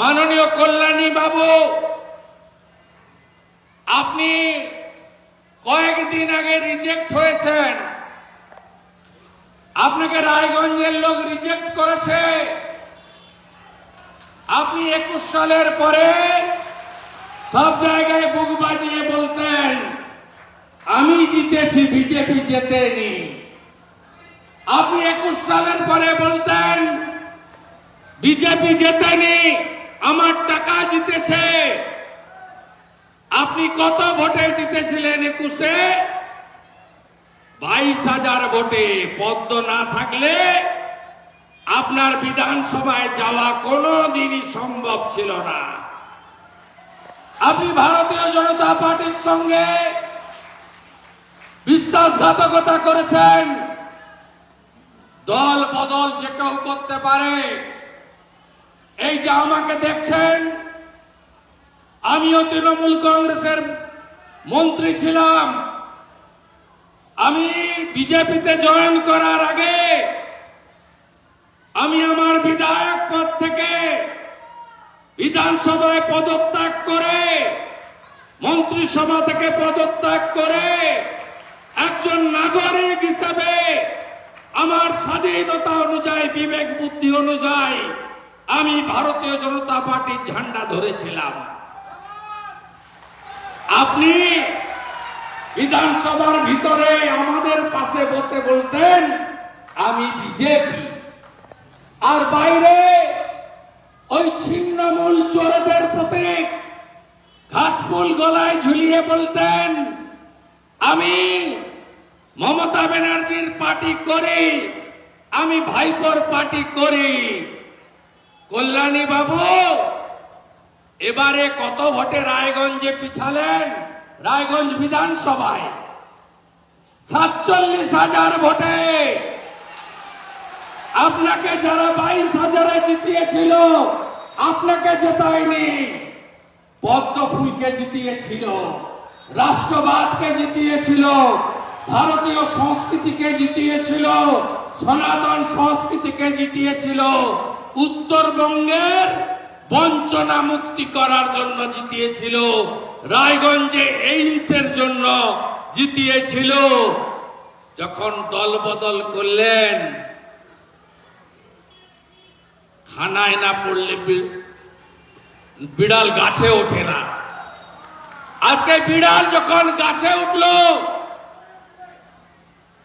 মাননীয় কল্যাণী বাবু, আপনি কয়েকদিন আগে রিজেক্ট হয়েছেন। আপনাকে রায়গঞ্জের লোক রিজেক্ট করেছে। আপনি একুশ সালের পরে সব জায়গায় বুক বাজিয়ে বলতেন, আমি জিতেছি, বিজেপি জেতেনি। আপনি একুশ সালের পরে বলতেন, বিজেপি জেতেনি। আমার টাকা জিতেছে। আপনি কত ভোটে জিতেছিলেন একুশে? বাইশ হাজার ভোটে। পদ্ম না থাকলে আপনার বিধানসভায় যাওয়া কোনো দিনই সম্ভব ছিল না। আপনি ভারতীয় জনতা পার্টির সঙ্গে বিশ্বাসঘাতকতা করেছেন। দল বদল যে কেউ করতে পারে। যে আমাকে দেখছেন, আমিও তৃণমূল কংগ্রেসের মন্ত্রী ছিলাম। আমি বিজেপিতে জয়েন করার আগে আমি আমার বিধায়ক পদ থেকে বিধানসভায় পদত্যাগ করে, মন্ত্রিসভা থেকে পদত্যাগ করে একজন নাগরিক হিসেবে আমার স্বাধীনতা অনুযায়ী, বিবেক বুদ্ধি অনুযায়ী আমি ভারতীয় জনতা পার্টির ঝান্ডা ধরেছিলাম। আপনি বিধানসভার ভিতরে আমাদের পাশে বসে বলতেন, আমি বিজেপি। আর বাইরে ওই ছিন্নমূল চোরদের প্রতীক, ঘাসফুল গলায় ঝুলিয়ে বলতেন, আমি মমতা ব্যানার্জির পার্টি করি, আমি ভাইপোর পার্টি করি। কল্যাণী বাবু, এবারে কত ভোটে রায়গঞ্জে পিছালেন? রায়গঞ্জ বিধানসভায় সাতচল্লিশ হাজার ভোটে। আপনাকে যারা বাইশ হাজারে জিতিয়েছিল, আপনাকে জেতায়নি। পদ্ম ফুলকে জিতিয়েছিল, রাষ্ট্রবাদকে জিতিয়েছিল, ভারতীয় সংস্কৃতিকে জিতিয়েছিল, সনাতন সংস্কৃতিকে জিতিয়েছিল। উত্তরবঙ্গের বঞ্চনা মুক্তি করার জন্য জিতিয়েছিল। রায়গঞ্জে এইমসের জন্য জিতিয়েছিল। যখন দল বদল করলেন, খানায় না পড়লে বিড়াল গাছে ওঠে না। আজকে বিড়াল যখন গাছে উঠল,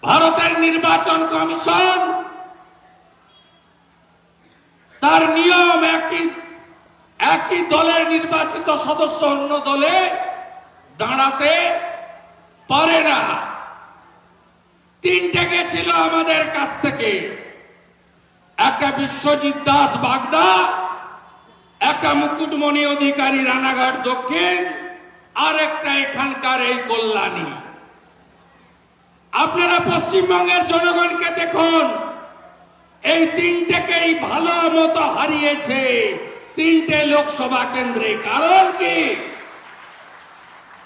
ভারতের নির্বাচন কমিশন তার নিয়ম একই। একই দলের নির্বাচিত সদস্য অন্য দলে দাঁড়াতে পারে না। তিনটে গেছিল আমাদের কাছ থেকে। একটা বিশ্বজিৎ দাস বাগদা, একটা মুকুটমণি অধিকারী রানাঘাট দক্ষিণ, আর একটা এখানকার এই কল্যাণী। আপনারা পশ্চিমবঙ্গের জনগণকে দেখুন। এই তিনটেকেই ভালো মতো হারিয়েছে তিনটে লোকসভা কেন্দ্রে। কারণ কি?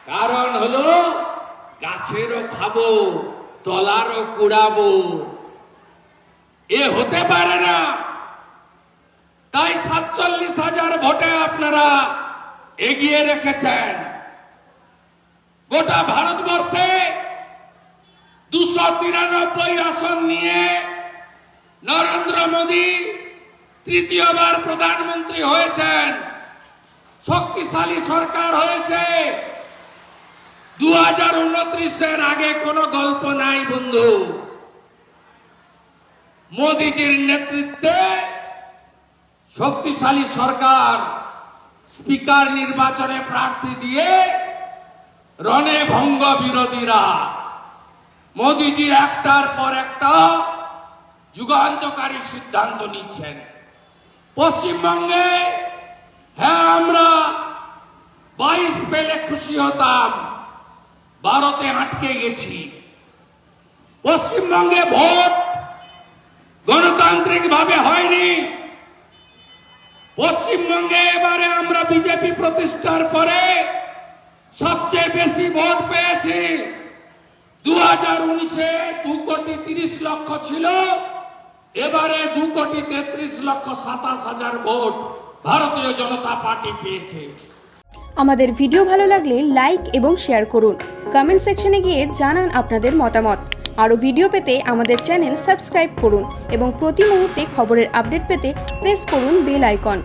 কারণ হলো গাছেরও খাব, তলারও কুড়াবো। এ হতে পারে না। তাই সাতচল্লিশ হাজার ভোটে আপনারা এগিয়ে রেখেছেন। গোটা ভারতবর্ষে দুশো তিরানব্বই আসন নিয়ে নরেন্দ্র মোদী তৃতীয়বার প্রধানমন্ত্রী হয়েছেন। শক্তিশালী সরকার হয়েছে। দু হাজার উনত্রিশের আগে কোনো গল্প নাই, বন্ধু। মোদিজির নেতৃত্বে শক্তিশালী সরকার স্পিকার নির্বাচনে প্রার্থী দিয়ে রণে ভঙ্গ বিরোধীরা। মোদিজি একটার পর একটা যুগান্তকারী সিদ্ধান্ত নিচ্ছেন। পশ্চিমবঙ্গে হ্যাঁ আমরা বাইশ পেলে খুশি হতাম, ভারতে আটকে গেছি। পশ্চিমবঙ্গে ভোট গণতান্ত্রিক ভাবে হয়নি। পশ্চিমবঙ্গে এবারে আমরা বিজেপি প্রতিষ্ঠার পরে সবচেয়ে বেশি ভোট পেয়েছি। দু হাজার উনিশে দু কোটি তিরিশ লক্ষ ছিল। এবারে দু কোটি তেত্রিশ লক্ষ সাতাশ হাজার ভোট ভারতীয় জনতা পার্টি পেয়েছে। আমাদের ভিডিও ভালো লাগলে লাইক এবং শেয়ার করুন। কমেন্ট সেকশনে গিয়ে জানান আপনাদের মতামত। আরও ভিডিও পেতে আমাদের চ্যানেল সাবস্ক্রাইব করুন এবং প্রতি মুহূর্তে খবরের আপডেট পেতে প্রেস করুন বেল আইকন।